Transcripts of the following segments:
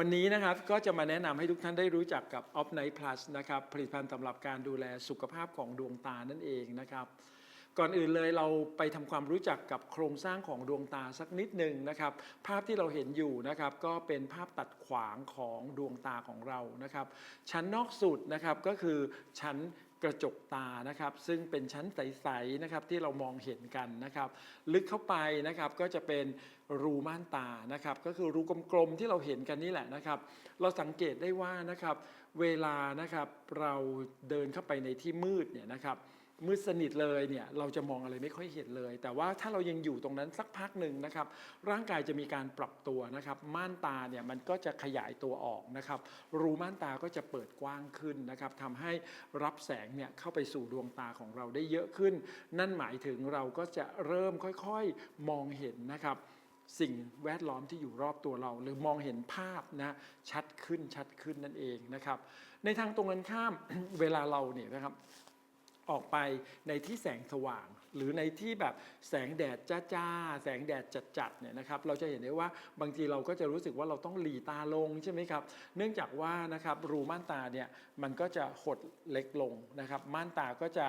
วันนี้นะครับก็จะมาแนะนำให้ทุกท่านได้รู้จักกับ Off Night Plus นะครับผลิตภัณฑ์สำหรับการดูแลสุขภาพของดวงตานั่นเองนะครับ ก่อนอื่นเลยเราไปทำความรู้จักกับโครงสร้างของดวงตาสักนิดหนึ่งนะครับ ภาพที่เราเห็นอยู่นะครับ ก็เป็นภาพตัดขวางของดวงตาของเรานะครับ ชั้นนอกสุดนะครับก็คือชั้น กระจกตานะครับ ซึ่งเป็นชั้นใสๆนะครับที่เรามองเห็นกันนะครับ ลึกเข้าไปนะครับก็จะเป็นรูม่านตานะครับ ก็คือรูกลมๆที่เราเห็นกันนี่แหละนะครับ เราสังเกตได้ว่านะครับ เวลานะครับเราเดินเข้าไปในที่มืดเนี่ยนะครับ มืดสนิทเลยเนี่ยเราจะมองอะไรไม่ค่อยเห็นเลย แต่ว่าถ้าเรายังอยู่ตรงนั้นสักพักหนึ่งนะครับร่างกายจะมีการปรับตัวนะครับม่านตาเนี่ยมันก็จะขยายตัวออกนะครับรูม่านตาก็จะเปิดกว้างขึ้นนะครับทำให้รับแสงเนี่ยเข้าไปสู่ดวงตาของเราได้เยอะขึ้น นั่นหมายถึงเราก็จะเริ่มค่อยๆมองเห็นนะครับสิ่งแวดล้อมที่อยู่รอบตัวเรา หรือมองเห็นภาพนะชัดขึ้นชัดขึ้นนั่นเองนะครับในทางตรงกันข้ามเวลาเราเนี่ยนะครับ ออกไปในที่แสงสว่าง หรือในที่แบบแสงแดดจ้าๆแสงแดดจัดๆเนี่ยนะครับเราจะเห็นได้ว่าบางทีเราก็จะรู้สึกว่าเราต้องหลีตาลงใช่ไหมครับเนื่องจากว่านะครับรูม่านตาเนี่ยมันก็จะหดเล็กลงนะครับม่านตาก็จะ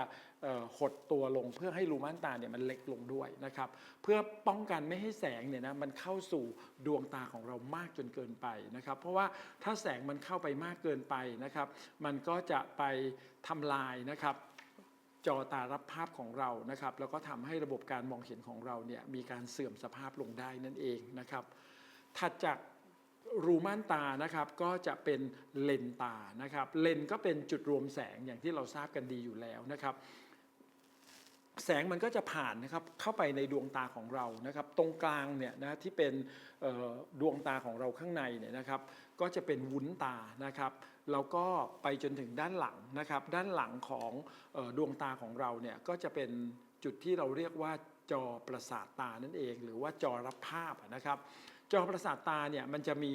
หดตัวลงเพื่อให้รูม่านตาเนี่ยมันเล็กลงด้วยนะครับเพื่อป้องกันไม่ให้แสงเนี่ยนะมันเข้าสู่ดวงตาของเรามากจนเกินไปนะครับเพราะว่าถ้าแสงมันเข้าไปมากเกินไปนะครับมันก็จะไปทำลายนะครับ จอตารับภาพของเรานะครับ แล้วก็ทำให้ระบบการมองเห็นของเราเนี่ยมีการเสื่อมสภาพลงได้นั่นเองนะครับ ถัดจากรูม่านตานะครับก็จะเป็นเลนตานะครับ เลนก็เป็นจุดรวมแสงอย่างที่เราทราบกันดีอยู่แล้วนะครับ แสงมันก็จะผ่านนะครับเข้าไปในดวงตาของเรานะครับ ตรงกลางเนี่ยนะที่เป็นดวงตาของเราข้างในเนี่ยนะครับ ก็จะเป็นวุ้นตานะครับแล้วก็ไปจนถึงด้านหลังนะครับ ด้านหลังของดวงตาของเราเนี่ยก็จะเป็นจุดที่เราเรียกว่าจอประสาทตานั่นเอง หรือว่าจอรับภาพนะครับ จอประสาทตาเนี่ยมันจะมี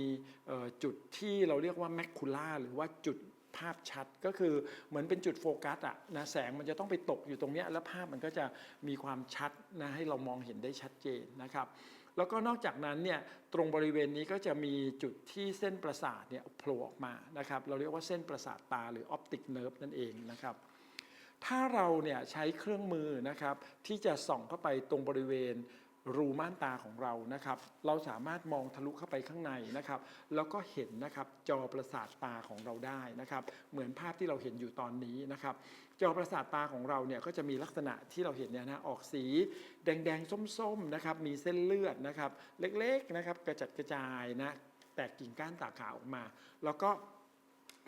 จุดที่เราเรียกว่าแมคคูล่าหรือว่าจุด ภาพชัดก็คือเหมือนเป็นจุดโฟกัสอะนะแสงมันจะต้องไปตกอยู่ตรงเนี้ยแล้วภาพมันก็จะมีความชัดนะให้เรามองเห็นได้ชัดเจนนะครับ แล้วก็นอกจากนั้นเนี่ยตรงบริเวณนี้ก็จะมีจุดที่เส้นประสาทเนี่ยโผล่ออกมานะครับ เราเรียกว่าเส้นประสาทตาหรือออปติกเนิร์ฟนั่นเองนะครับถ้าเราเนี่ยใช้เครื่องมือนะครับที่จะส่องเข้าไปตรงบริเวณ รูม่านตาของเรานะครับ เราสามารถมองทะลุเข้าไปข้างในนะครับ แล้วก็เห็นนะครับจอประสาทตาของเราได้นะครับ เหมือนภาพที่เราเห็นอยู่ตอนนี้นะครับ จอประสาทตาของเราเนี่ยก็จะมีลักษณะที่เราเห็นเนี่ยนะออกสี แดงๆส้มๆนะครับ มีเส้นเลือดนะครับ เล็กๆนะครับ กระจัดกระจายนะแตกกิ่งก้านสาขาออกมา แล้วก็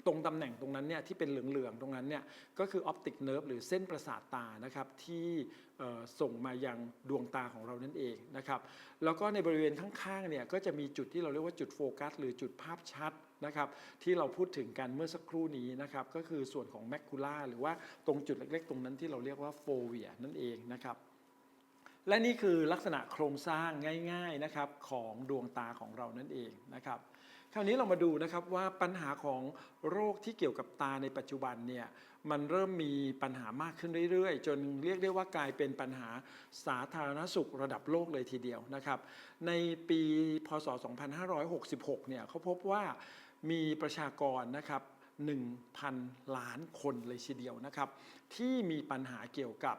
ตรงตำแหน่งตรงนั้นเนี่ยที่เป็นเหลืองๆตรงนั้นเนี่ยก็คือออปติกเนิร์ฟหรือเส้นประสาทตานะครับที่ ส่งมายังดวงตาของเรานั่นเองนะครับ แล้วก็ในบริเวณข้างๆเนี่ยก็จะมีจุดที่เราเรียกว่าจุดโฟกัส หรือจุดภาพชัดนะครับ ที่เราพูดถึงกันเมื่อสักครู่นี้นะครับ ก็คือส่วนของแมคคูล่าหรือว่าตรงจุดเล็กๆ ตรงนั้นที่เราเรียกว่าโฟเวียนั่นเองนะครับและนี่คือลักษณะโครงสร้างง่าย ๆนะครับของดวงตาของเรานั่นเองนะครับ คราวนี้เรามาดูนะครับว่าปัญหาของโรคที่เกี่ยวกับตาในปัจจุบันเนี่ยมันเริ่มมีปัญหามากขึ้นเรื่อยๆ จนเรียกได้ว่ากลายเป็นปัญหาสาธารณสุขระดับโลกเลยทีเดียวนะครับ ในปีพศ 2566 เนี่ยเขาพบว่ามีประชากรนะครับ1,000 ล้านคนเลยทีเดียวนะครับ ที่มีปัญหาเกี่ยวกับ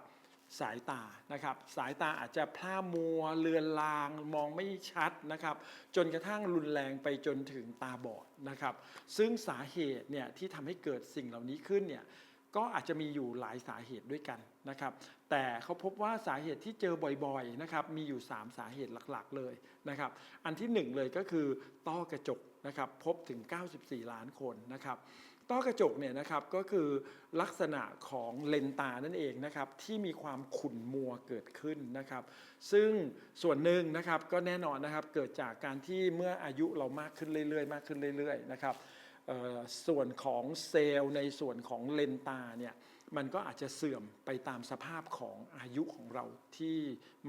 สายตานะครับ สายตาอาจจะพร่ามัวเลือนลาง มองไม่ชัดนะครับ จนกระทั่งรุนแรงไปจนถึงตาบอดนะครับ ซึ่งสาเหตุเนี่ยที่ทำให้เกิดสิ่งเหล่านี้ขึ้นเนี่ยก็อาจจะมีอยู่หลายสาเหตุด้วยกันนะครับ แต่เขาพบว่าสาเหตุที่เจอบ่อยๆนะครับมีอยู่ 3 สาเหตุหลักๆเลยนะครับ อันที่ 1 เลยก็คือต้อกระจกนะครับพบถึง 94 ล้านคนนะครับ ต้อกระจกเนี่ยนะครับก็คือลักษณะของเลนตานั่นเองนะครับที่มีความขุ่นมัวเกิดขึ้นนะครับ ซึ่งส่วนหนึ่งนะครับก็แน่นอนนะครับเกิดจากการที่เมื่ออายุเรามากขึ้นเรื่อยๆ มากขึ้นเรื่อยๆนะครับส่วนของเซลล์ในส่วนของเลนตาเนี่ย มันก็อาจจะเสื่อมไปตามสภาพของอายุของเราที่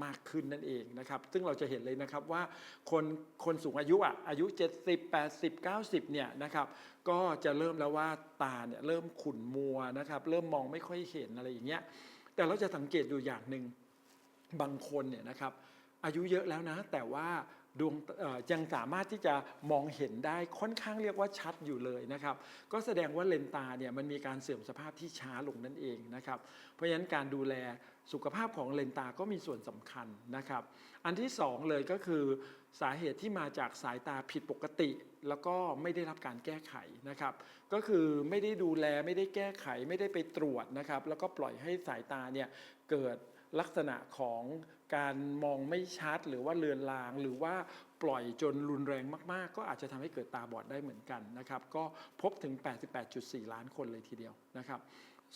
มากขึ้นนั่นเองนะครับ ซึ่งเราจะเห็นเลยนะครับว่าคนคนสูงอายุอะอายุ 70 80 90เนี่ยนะครับก็จะเริ่มแล้วว่าตาเนี่ยเริ่มขุ่นมัวนะครับ เริ่มมองไม่ค่อยเห็นอะไรอย่างเงี้ยแต่เราจะสังเกตอยู่อย่างหนึ่งบางคนเนี่ยนะครับอายุเยอะแล้วนะ แต่ว่า ดวงยังสามารถที่จะมองเห็นได้ค่อนข้างเรียกว่าชัดอยู่เลยนะครับ ก็แสดงว่าเลนตาเนี่ยมันมีการเสื่อมสภาพที่ช้าลงนั่นเองนะครับ เพราะฉะนั้นการดูแลสุขภาพของเลนตาก็มีส่วนสำคัญนะครับ อันที่สองเลยก็คือสาเหตุที่มาจากสายตาผิดปกติ แล้วก็ไม่ได้รับการแก้ไขนะครับ ก็คือไม่ได้ดูแลไม่ได้แก้ไขไม่ได้ไปตรวจนะครับ แล้วก็ปล่อยให้สายตาเนี่ยเกิด ลักษณะของการมองไม่ชัดหรือว่าเลือนลาง หรือว่าปล่อยจนรุนแรงมาก ๆ ก็อาจจะทำให้เกิดตาบอดได้เหมือนกันนะครับ ก็พบถึง 88.4 ล้านคนเลยทีเดียวนะครับ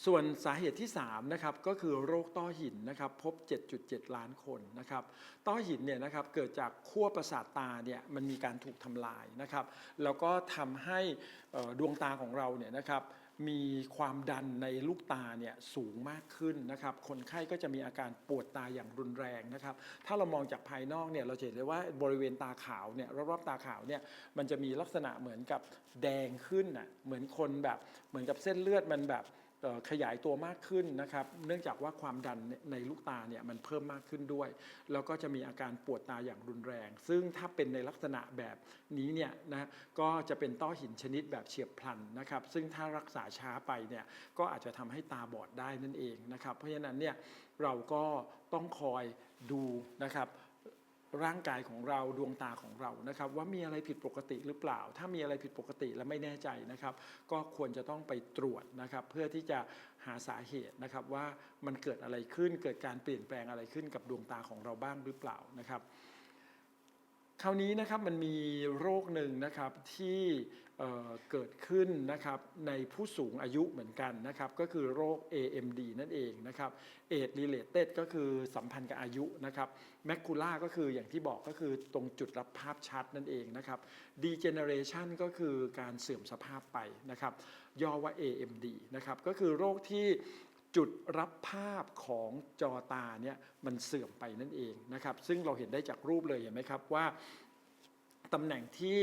ส่วนสาเหตุที่3นะครับก็คือโรคต้อหินนะครับพบ 7.7 ล้านคนนะครับต้อหินเนี่ยนะครับเกิดจากขั้วประสาทตาเนี่ยมันมีการถูกทำลายนะครับ แล้วก็ทำให้ดวงตาของเราเนี่ยนะครับ มีความดันในลูกตาเนี่ยสูงมากขึ้นนะครับ คนไข้ก็จะมีอาการปวดตาอย่างรุนแรงนะครับ ถ้าเรามองจากภายนอกเนี่ยเราจะเห็นเลยว่าบริเวณตาขาวเนี่ยรอบๆตาขาวเนี่ยมันจะมีลักษณะเหมือนกับแดงขึ้นน่ะเหมือนคนแบบเหมือนกับเส้นเลือดมันแบบ ขยายตัวมากขึ้นนะครับ เนื่องจากว่าความดันในลูกตาเนี่ยมันเพิ่มมากขึ้นด้วย แล้วก็จะมีอาการปวดตาอย่างรุนแรง ซึ่งถ้าเป็นในลักษณะแบบนี้เนี่ยนะก็จะเป็นต้อหินชนิดแบบเฉียบพลันนะครับ ซึ่งถ้ารักษาช้าไปเนี่ยก็อาจจะทำให้ตาบอดได้นั่นเองนะครับ เพราะฉะนั้นเนี่ยเราก็ต้องคอยดูนะครับ ร่างกายของเราดวงตาของเรานะครับ ว่ามีอะไรผิดปกติหรือเปล่า ถ้ามีอะไรผิดปกติและไม่แน่ใจนะครับ ก็ควรจะต้องไปตรวจนะครับ เพื่อที่จะหาสาเหตุนะครับว่ามันเกิดอะไรขึ้นเกิดการเปลี่ยนแปลงอะไรขึ้นกับดวงตาของเราบ้างหรือเปล่านะครับ คราวนี้นะครับมันมีโรคหนึ่งนะครับที่เเกิดขึ้นนะครับในผู้สูงอายุเหมือนกันนะครับก็คือโรค AMD นั่นเองนะครับ Age related ก็คือสัมพันธ์กับอายุนะครับ Macula ก็คืออย่างที่บอกก็คือตรงจุดรับภาพชัดนั่นเองนะครับ Degeneration ก็คือการเสื่อมสภาพไปนะครับย่อว่า AMD นะครับก็คือโรคที่ จุดรับภาพของจอตาเนี่ยมันเสื่อมไปนั่นเองนะครับ ซึ่งเราเห็นได้จากรูปเลยเห็นไหมครับว่าตำแหน่งที่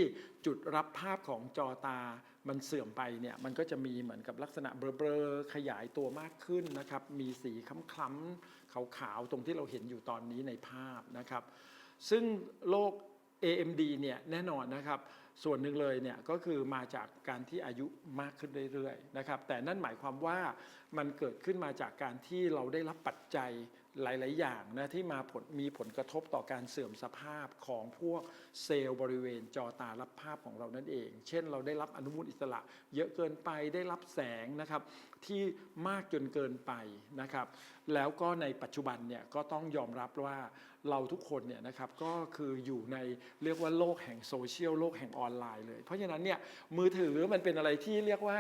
จุดรับภาพของจอตา มันเสื่อมไปเนี่ย มันก็จะมีเหมือนกับลักษณะเบลอๆขยายตัวมากขึ้นนะครับ มีสีคล้ำๆขาวๆ ตรงที่เราเห็นอยู่ตอนนี้ในภาพนะครับ ซึ่งโรค AMD เนี่ยแน่นอนนะครับ ส่วนหนึ่งเลยเนี่ยก็คือมาจากการที่อายุมากขึ้นเรื่อยๆนะครับแต่นั่นหมายความว่ามันเกิดขึ้นมาจากการที่เราได้รับปัจจัยหลาย ๆ อย่างนะที่มาผลมีผลกระทบต่อการเสื่อมสภาพของพวกเซลล์บริเวณจอตารับภาพของเรานั่นเอง เช่น เราได้รับอนุมูลอิสระเยอะเกินไปได้รับแสงนะครับ ที่มากจนเกินไปนะครับ แล้วก็ในปัจจุบันเนี่ยก็ต้องยอมรับว่าเราทุกคนเนี่ยนะครับก็คืออยู่ในเรียกว่าโลกแห่งโซเชียลโลกแห่งออนไลน์เลย เพราะฉะนั้นเนี่ยมือถือมันเป็นอะไรที่เรียกว่า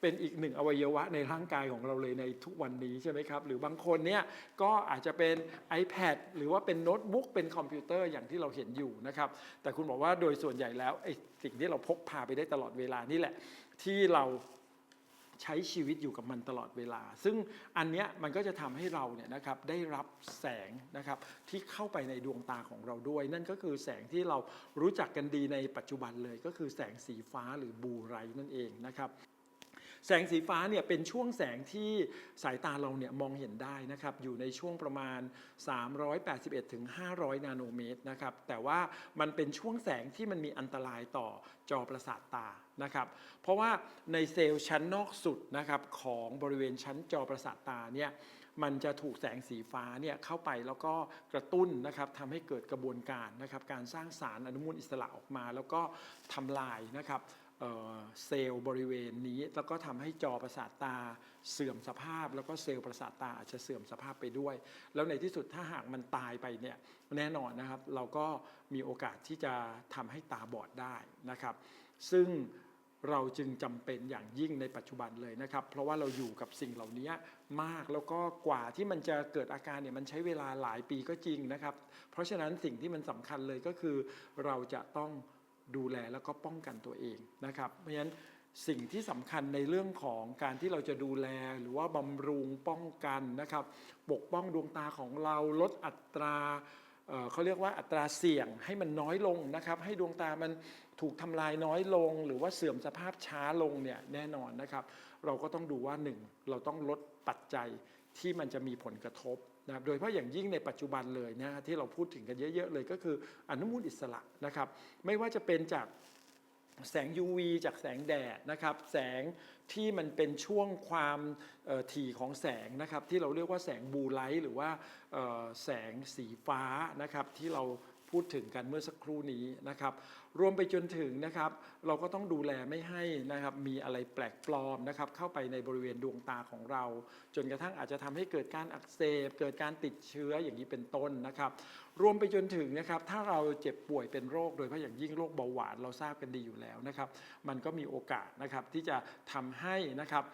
เป็นอีกหนึ่งอวัยวะในร่างกายของเราเลยในทุกวันนี้ใช่ไหมครับ หรือบางคนเนี่ยก็อาจจะเป็น iPad หรือว่าเป็นโน้ตบุ๊กเป็นคอมพิวเตอร์อย่างที่เราเห็นอยู่นะครับ แต่คุณบอกว่าโดยส่วนใหญ่แล้วไอ้สิ่งที่เราพกพาไปได้ตลอดเวลานี่แหละ ที่เรา ใช้ชีวิตอยู่กับมันตลอดเวลา ซึ่งอันเนี้ยมันก็จะทำให้เราเนี่ยนะครับได้รับแสงนะครับที่เข้าไปในดวงตาของเราด้วย นั่นก็คือแสงที่เรารู้จักกันดีในปัจจุบันเลย ก็คือแสงสีฟ้าหรือบูไรนั่นเองนะครับแสงสีฟ้าเนี่ยเป็นช่วงแสงที่สายตาเราเนี่ยมองเห็นได้นะครับอยู่ในช่วงประมาณ 381ถึง500 นาโนเมตรนะครับแต่ว่ามันเป็นช่วงแสงที่มันมีอันตรายต่อจอประสาทตา นะครับ เพราะว่าในเซลล์ชั้นนอกสุดนะครับของบริเวณชั้นจอประสาทตาเนี่ยมันจะถูกแสงสีฟ้าเนี่ยเข้าไปแล้วก็กระตุ้นนะครับทำให้เกิดกระบวนการนะครับการสร้างสารอนุมูลอิสระออกมา แล้วก็ทำลายนะครับเอ่อเซลล์บริเวณนี้แล้วก็ทำให้จอประสาทตาเสื่อมสภาพ แล้วก็เซลล์ประสาทตาอาจจะเสื่อมสภาพไปด้วย แล้วในที่สุดถ้าหากมันตายไปเนี่ยแน่นอนนะครับ เราก็มีโอกาสที่จะทำให้ตาบอดได้นะครับ ซึ่ง เราจึงจำเป็นอย่างยิ่งในปัจจุบันเลยนะครับ เพราะว่าเราอยู่กับสิ่งเหล่านี้มากแล้วก็กว่าที่มันจะเกิดอาการเนี่ยมันใช้เวลาหลายปีก็จริงนะครับ เพราะฉะนั้นสิ่งที่มันสำคัญเลยก็คือ เราจะต้องดูแลแล้วก็ป้องกันตัวเองนะครับ เพราะฉะนั้นสิ่งที่สำคัญในเรื่องของการที่เราจะดูแลหรือว่าบำรุงป้องกันนะครับ ปกป้องดวงตาของเราลดอัตราเเขาเรียกว่าอัตราเสี่ยงให้มันน้อยลงนะครับ ให้ดวงตามัน ถูกทำลายน้อยลง หรือว่าเสื่อมสภาพช้าลงเนี่ยแน่นอนนะครับ เราก็ต้องดูว่าหนึ่งเราต้องลดปัจจัยที่มันจะมีผลกระทบนะโดยเฉพาะอย่างยิ่งในปัจจุบันเลยนะที่เราพูดถึงกันเยอะๆเลยก็คืออนุมูลอิสระนะครับ ไม่ว่าจะเป็นจากแสง UV จากแสงแดดนะครับ แสงที่มันเป็นช่วงความถี่ของแสงนะครับ ที่เราเรียกว่าแสงบลูไลท์หรือว่าแสงสีฟ้านะครับ ที่เรา พูดถึงกันเมื่อสักครู่นี้นะครับ รวมไปจนถึงนะครับ เราก็ต้องดูแลไม่ให้นะครับมีอะไรแปลกปลอมนะครับ เข้าไปในบริเวณดวงตาของเรา จนกระทั่งอาจจะทำให้เกิดการอักเสบ เกิดการติดเชื้ออย่างนี้เป็นต้นนะครับ รวมไปจนถึงนะครับ ถ้าเราเจ็บป่วยเป็นโรค โดยเฉพาะอย่างยิ่งโรคเบาหวานเราทราบกันดีอยู่แล้วนะครับ มันก็มีโอกาสนะครับที่จะทำให้นะครับ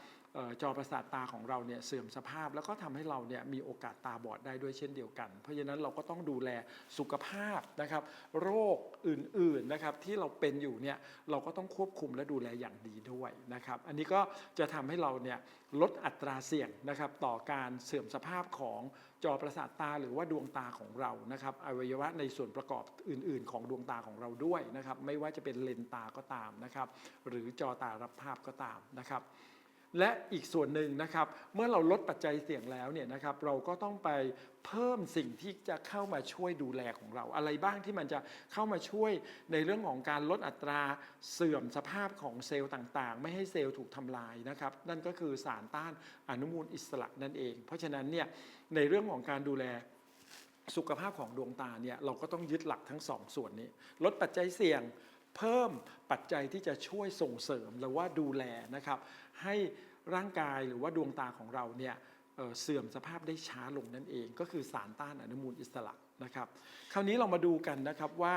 จอประสาทตาของเราเนี่ยเสื่อมสภาพ แล้วก็ทำให้เราเนี่ยมีโอกาสตาบอดได้ด้วยเช่นเดียวกัน เพราะฉะนั้นเราก็ต้องดูแลสุขภาพนะครับ โรคอื่นๆนะครับที่เราเป็นอยู่เนี่ยเราก็ต้องควบคุมและดูแลอย่างดีด้วยนะครับ อันนี้ก็จะทำให้เราเนี่ยลดอัตราเสี่ยงนะครับต่อการเสื่อมสภาพของจอประสาทตาหรือว่าดวงตาของเรานะครับอวัยวะในส่วนประกอบอื่น ๆ ของดวงตาของเราด้วยนะครับ ไม่ว่าจะเป็นเลนตาก็ตามนะครับ หรือจอตารับภาพก็ตามนะครับ และอีกส่วนหนึ่งนะครับ เมื่อเราลดปัจจัยเสี่ยงแล้วเนี่ยนะครับเราก็ต้องไปเพิ่มสิ่งที่จะเข้ามาช่วยดูแลของเรา อะไรบ้างที่มันจะเข้ามาช่วยในเรื่องของการลดอัตราเสื่อมสภาพของเซลล์ต่างๆ ไม่ให้เซลล์ถูกทำลายนะครับ นั่นก็คือสารต้านอนุมูลอิสระนั่นเอง เพราะฉะนั้นเนี่ยในเรื่องของการดูแลสุขภาพของดวงตาเนี่ยเราก็ต้องยึดหลักทั้งสองส่วนนี้ ลดปัจจัยเสี่ยง เพิ่มปัจจัยที่จะช่วยส่งเสริมหรือว่าดูแลนะครับ ให้ร่างกายหรือว่าดวงตาของเราเนี่ยเสื่อมสภาพได้ช้าลงนั่นเอง ก็คือสารต้านอนุมูลอิสระนะครับ คราวนี้เรามาดูกันนะครับว่า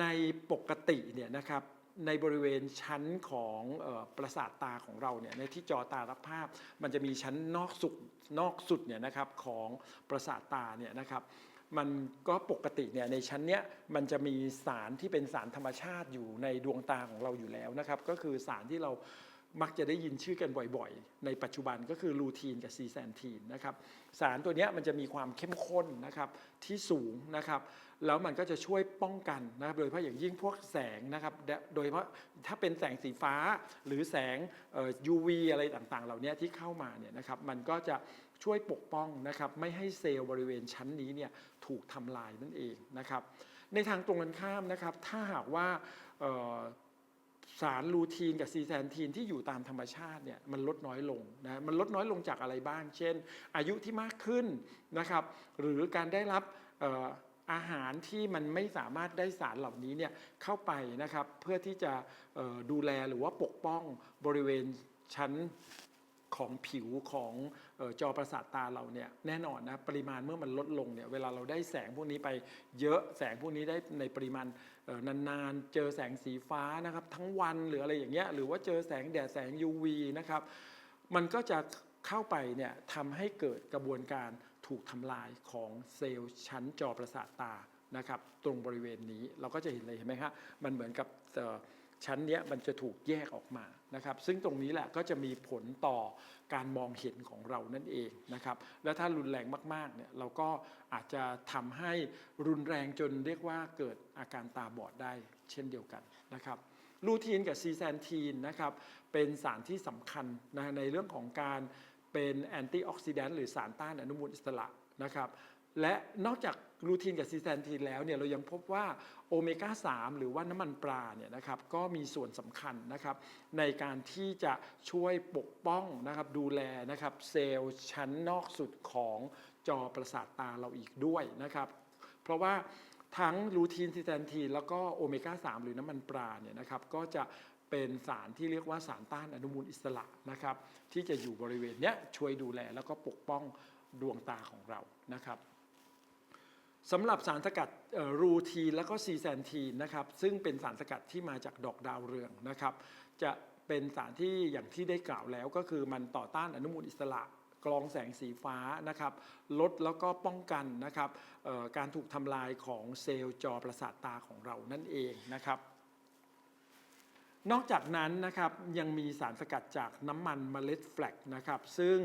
ในปกติเนี่ยนะครับในบริเวณชั้นของออประสาทตาของเราเนี่ยในที่จอตารับภาพ มันจะมีชั้นนอกสุดนอกสุดเนี่ยนะครับของประสาทตาเนี่ยนะครับ มันก็ปกติเนี่ยในชั้นเนี้ยมันจะมีสารที่เป็นสารธรรมชาติอยู่ในดวงตาของเราอยู่แล้วนะครับ ก็คือสารที่เรามักจะได้ยินชื่อกันบ่อยๆ ในปัจจุบันก็คือลูทีนกับซีแซนทีนนะครับสารตัวเนี้ยมันจะมีความเข้มข้นนะครับที่สูงนะครับแล้วมันก็จะช่วยป้องกันนะครับโดยเฉพาะอย่างยิ่งพวกแสงนะครับโดยเฉพาะถ้าเป็นแสงสีฟ้าหรือแสงเอ่อ UV อะไรต่างๆ เหล่านี้ที่เข้ามาเนี่ยนะครับมันก็จะ ช่วยปกป้องนะครับไม่ให้เซลล์บริเวณชั้นนี้เนี่ยถูกทำลายนั่นเองนะครับในทางตรงกันข้ามนะครับถ้าหากว่าสารลูทีนกับซีแซนทีนที่อยู่ตามธรรมชาติเนี่ยมันลดน้อยลงนะมันลดน้อยลงจากอะไรบ้าง เช่น อายุที่มากขึ้นนะครับหรือการได้รับอาหารที่มันไม่สามารถได้สารเหล่านี้เนี่ยเข้าไปนะครับเพื่อที่จะดูแลหรือว่าปกป้องบริเวณชั้น ของผิวของออจอประสาทตาเราเนี่ยแน่นอนนะปริมาณเมื่อมันลดลงเนี่ยเวลาเราได้แสงพวกนี้ไปเยอะแสงพวกนี้ได้ในปริมาณนานๆ เจอแสงสีฟ้านะครับทั้งวันหรืออะไรอย่างเงี้ยหรือว่าเจอแสงแดดแสง UV นะครับมันก็จะเข้าไปเนี่ยทำให้เกิดกระบวนการถูกทำลายของเซลล์ชั้นจอประสาทตานะครับตรงบริเวณนี้เราก็จะเห็นเลยเห็นไหมครับมันเหมือนกับ ชั้นเนี้ยมันจะถูกแยกออกมานะครับ ซึ่งตรงนี้แหละก็จะมีผลต่อการมองเห็นของเรานั่นเองนะครับ และถ้ารุนแรงมากๆเนี่ยเราก็อาจจะทำให้รุนแรงจนเรียกว่าเกิดอาการตาบอดได้เช่นเดียวกันนะครับลูทีนกับซีแซนทีนนะครับเป็นสารที่สำคัญนะในเรื่องของการเป็นแอนตี้ออกซิแดนต์หรือสารต้านอนุมูลอิสระนะครับและนอกจาก ลูทีนกับซีแซนทีนแล้วเนี่ยเรายังพบว่าโอเมก้า 3 หรือว่าน้ำมันปลาเนี่ยนะครับก็มีส่วนสำคัญนะครับในการที่จะช่วยปกป้องนะครับดูแลนะครับเซลล์ชั้นนอกสุดของจอประสาทตาเราอีกด้วยนะครับเพราะว่าทั้งลูทีนซีแซนทีนแล้วก็โอเมก้า 3 หรือน้ำมันปลาเนี่ยนะครับก็จะเป็นสารที่เรียกว่าสารต้านอนุมูลอิสระนะครับที่จะอยู่บริเวณเนี้ยช่วยดูแลแล้วก็ปกป้องดวงตาของเรานะครับ สำหรับสารสกัดรูทีแล้วก็ซีแซนทีนะครับซึ่งเป็นสารสกัดที่มาจากดอกดาวเรืองนะครับ จะเป็นสารที่อย่างที่ได้กล่าวแล้วก็คือมันต่อต้านอนุมูลอิสระกรองแสงสีฟ้านะครับลดแล้วก็ป้องกันนะครับการถูกทำลายของเซลล์จอประสาทตาของเรานั่นเองนะครับนอกจากนั้นนะครับยังมีสารสกัดจากน้ำมันเมล็ดแฟลกนะครับซึ่ง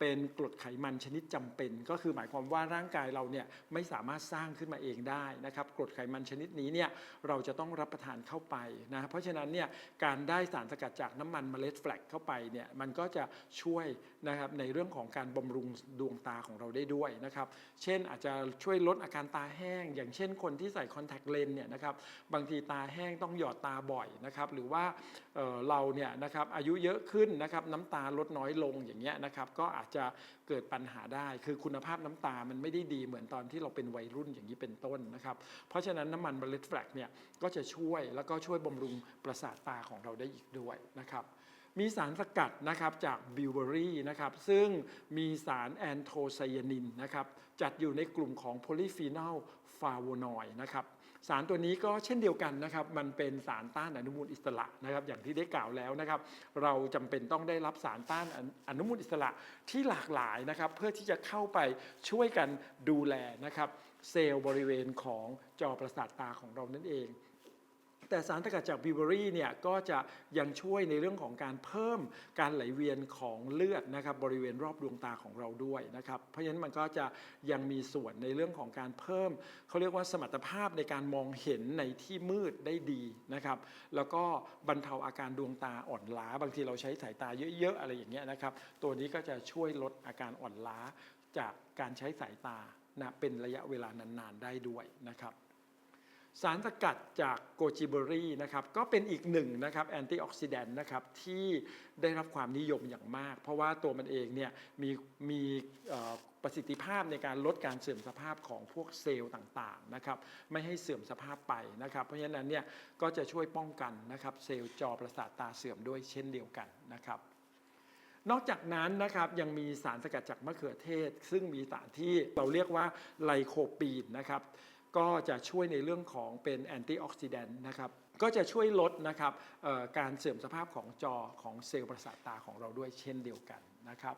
เป็นกรดไขมันชนิดจำเป็น ก็คือหมายความว่าร่างกายเราเนี่ยไม่สามารถสร้างขึ้นมาเองได้นะครับกรดไขมันชนิดนี้เนี่ยเราจะต้องรับประทานเข้าไปนะเพราะฉะนั้นเนี่ยการได้สารสกัดจากน้ำมันเมล็ดแฟลกเข้าไปเนี่ยมันก็จะช่วยนะครับในเรื่องของการบำรุงดวงตาของเราได้ด้วยนะครับเช่นอาจจะช่วยลดอาการตาแห้ง อย่างเช่นคนที่ใส่คอนแทคเลนส์เนี่ยนะครับบางทีตาแห้งต้องหยอดตาบ่อยนะครับหรือว่าเเราเนี่ยนะครับอายุเยอะขึ้นนะครับน้ำตาลดน้อยลงอย่างเงี้ยนะครับก็อาจจะเกิดปัญหาได้ คือคุณภาพน้ำตามันไม่ได้ดีเหมือนตอนที่เราเป็นวัยรุ่นอย่างนี้เป็นต้นนะครับ เพราะฉะนั้นน้ำมันเมล็ดแฟลกเนี่ยก็จะช่วยแล้วก็ช่วยบำรุงประสาทตาของเราได้อีกด้วยนะครับมีสารสกัดนะครับจากบิวเบอรี่นะครับซึ่งมีสารแอนโทไซยานินนะครับจัดอยู่ในกลุ่มของโพลีฟีนอลฟาโวนอยด์นะครับ สารตัวนี้ก็เช่นเดียวกันนะครับ มันเป็นสารต้านอนุมูลอิสระนะครับ อย่างที่ได้กล่าวแล้วนะครับ เราจำเป็นต้องได้รับสารต้านอนุมูลอิสระที่หลากหลายนะครับ เพื่อที่จะเข้าไปช่วยกันดูแลนะครับ เซลล์บริเวณของจอประสาทตาของเรานั่นเอง แต่สารสกัดจากบิวเบอรี่เนี่ยก็จะยังช่วยในเรื่องของการเพิ่มการไหลเวียนของเลือดนะครับบริเวณรอบดวงตาของเราด้วยนะครับเพราะฉะนั้นมันก็จะยังมีส่วนในเรื่องของการเพิ่มเขาเรียกว่าสมรรถภาพในการมองเห็นในที่มืดได้ดีนะครับ แล้วก็บรรเทาอาการดวงตาอ่อนล้า บางทีเราใช้สายตาเยอะๆอะไรอย่างเงี้ยนะครับ ตัวนี้ก็จะช่วยลดอาการอ่อนล้าจากการใช้สายตานะเป็นระยะเวลานานๆได้ด้วยนะครับ สารสกัดจากโกจิเบอรี่นะครับก็เป็นอีกหนึ่งนะครับแอนตี้ออกซิแดนต์นะครับที่ได้รับความนิยมอย่างมาก เพราะว่าตัวมันเองเนี่ยมีมีประสิทธิภาพในการลดการเสื่อมสภาพของพวกเซลล์ต่างๆนะครับไม่ให้เสื่อมสภาพไปนะครับ เพราะฉะนั้นเนี่ยก็จะช่วยป้องกันนะครับเซลล์จอประสาทตาเสื่อมด้วยเช่นเดียวกันนะครับนอกจากนั้นนะครับยังมีสารสกัดจากมะเขือเทศ ซึ่งมีสารที่เราเรียกว่าไลโคปีนนะครับ ก็จะช่วยในเรื่องของเป็นแอนตี้ออกซิแดนต์นะครับก็จะช่วยลดนะครับการเสื่อมสภาพของจอของเซลล์ประสาทตาของเราด้วยเช่นเดียวกันนะครับ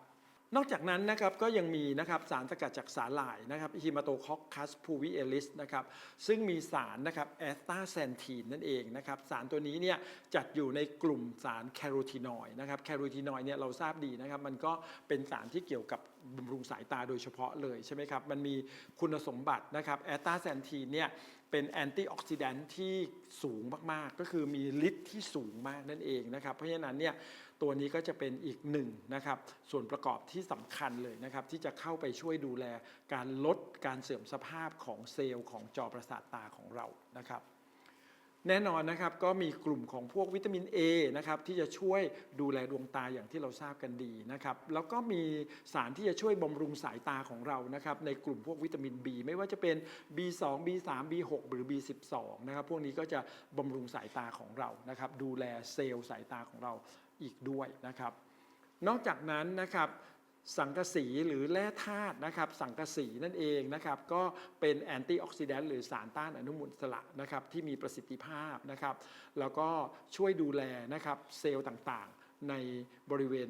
นอกจากนั้นนะครับก็ยังมีนะครับสารสกัดจากสาหร่ายนะครับฮิมาโตคอคคัสพูวิเอลิสนะครับซึ่งมีสารนะครับแอสตาแซนทีนนั่นเองนะครับสารตัวนี้เนี่ยจัดอยู่ในกลุ่มสารแคโรทีนอยด์นะครับแคโรทีนอยด์เนี่ยเราทราบดีนะครับมันก็เป็นสารที่เกี่ยวกับ บำรุงสายตาโดยเฉพาะเลยใช่ไหมครับ มันมีคุณสมบัตินะครับแอสตาแซนทีนเนี่ยเป็นแอนตี้ออกซิแดนท์ที่สูงมาก ๆ ก็คือมีฤทธิ์ที่สูงมากนั่นเองนะครับ เพราะฉะนั้นเนี่ยตัวนี้ก็จะเป็นอีกหนึ่งนะครับส่วนประกอบที่สำคัญเลยนะครับ ที่จะเข้าไปช่วยดูแลการลดการเสื่อมสภาพของเซลล์ของจอประสาทตาของเรานะครับ แน่นอนนะครับก็มีกลุ่มของพวกวิตามิน A นะครับที่จะช่วยดูแลดวงตาอย่างที่เราทราบกันดีนะครับแล้วก็มีสารที่จะช่วยบำรุงสายตาของเรานะครับในกลุ่มพวกวิตามิน B ไม่ว่าจะเป็น B2 B3 B6 หรือ B12 นะครับพวกนี้ก็จะบำรุงสายตาของเรานะครับดูแลเซลล์สายตาของเราอีกด้วยนะครับนอกจากนั้นนะครับ สังกะสีหรือแร่ธาตุนะครับสังกะสีนั่นเองนะครับก็เป็นแอนตี้ออกซิแดนต์หรือสารต้านอนุมูลอิสระนะครับที่มีประสิทธิภาพนะครับ แล้วก็ช่วยดูแลนะครับเซลล์ต่างๆ ในบริเวณ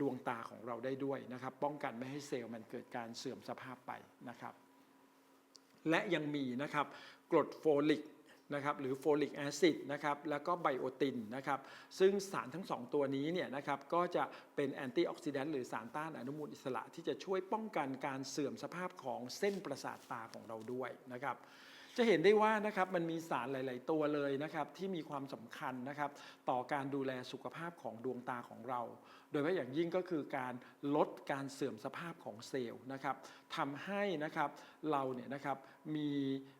ดวงตาของเราได้ด้วยนะครับ ป้องกันไม่ให้เซลล์มันเกิดการเสื่อมสภาพไปนะครับ และยังมีนะครับกรดโฟลิก นะครับหรือโฟลิกแอซิดนะครับแล้วก็ไบโอตินนะครับซึ่งสารทั้งสองตัวนี้เนี่ยนะครับก็จะเป็นแอนตี้ออกซิแดนต์หรือสารต้านอนุมูลอิสระที่จะช่วยป้องกันการเสื่อมสภาพของเส้นประสาทตาของเราด้วยนะครับจะเห็นได้ว่านะครับมันมีสารหลาย ๆ ตัวเลยนะครับที่มีความสำคัญนะครับต่อการดูแลสุขภาพของดวงตาของเรา โดยเฉพาะอย่างยิ่งก็คือการลดการเสื่อมสภาพของเซลล์นะครับทำให้นะครับเราเนี่ยนะครับมี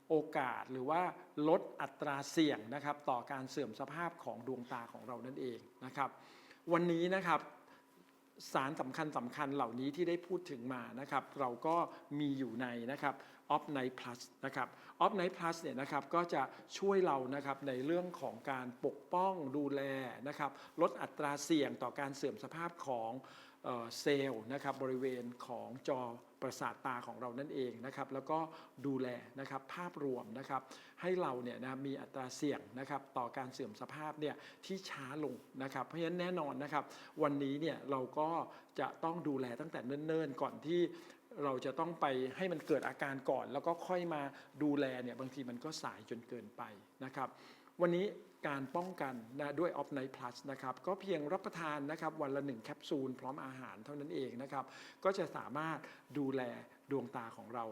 โอกาสหรือว่าลดอัตราเสี่ยงนะครับต่อการเสื่อมสภาพของดวงตาของเรานั่นเองนะครับวันนี้นะครับสารสำคัญสำคัญเหล่านี้ที่ได้พูดถึงมานะครับ เราก็มีอยู่ในนะครับ Off Night Plus นะครับ Off Night Plus เนี่ยนะครับก็จะช่วยเรานะครับในเรื่องของการปกป้องดูแลนะครับ ลดอัตราเสี่ยงต่อการเสื่อมสภาพของ เซลล์นะครับบริเวณของจอประสาทตาของเรานั่นเองนะครับแล้วก็ดูแลนะครับภาพรวมนะครับให้เราเนี่ยนะมีอัตราเสี่ยงนะครับต่อการเสื่อมสภาพเนี่ยที่ช้าลงนะครับเพราะฉะนั้นแน่นอนนะครับวันนี้เนี่ยเราก็จะต้องดูแลตั้งแต่เนิ่นๆ ก่อนที่เราจะต้องไปให้มันเกิดอาการก่อน แล้วก็ค่อยมาดูแลเนี่ยบางทีมันก็สายจนเกินไปนะครับวันนี้ การป้องกันนะด้วย Off Night Plus นะครับก็เพียงรับประทานนะครับวันละหนึ่งแคปซูลพร้อมอาหารเท่านั้นเองนะครับ ก็จะสามารถดูแลดวงตาของเรา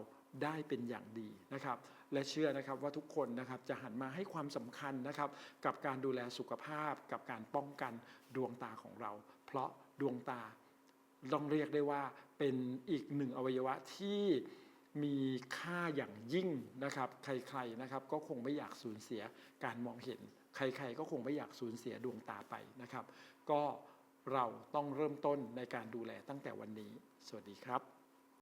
ได้เป็นอย่างดีนะครับ และเชื่อนะครับว่าทุกคนนะครับจะหันมาให้ความสำคัญนะครับ กับการดูแลสุขภาพ กับการป้องกันดวงตาของเรา เพราะดวงตาต้องเรียกได้ว่าเป็นอีกหนึ่งอวัยวะที่มีค่าอย่างยิ่งนะครับ ใครๆนะครับ ก็คงไม่อยากสูญเสียการมองเห็นใครๆก็คงไม่อยากสูญเสียดวงตาไปนะครับ ก็เราต้องเริ่มต้นในการดูแลตั้งแต่วันนี้ สวัสดีครับ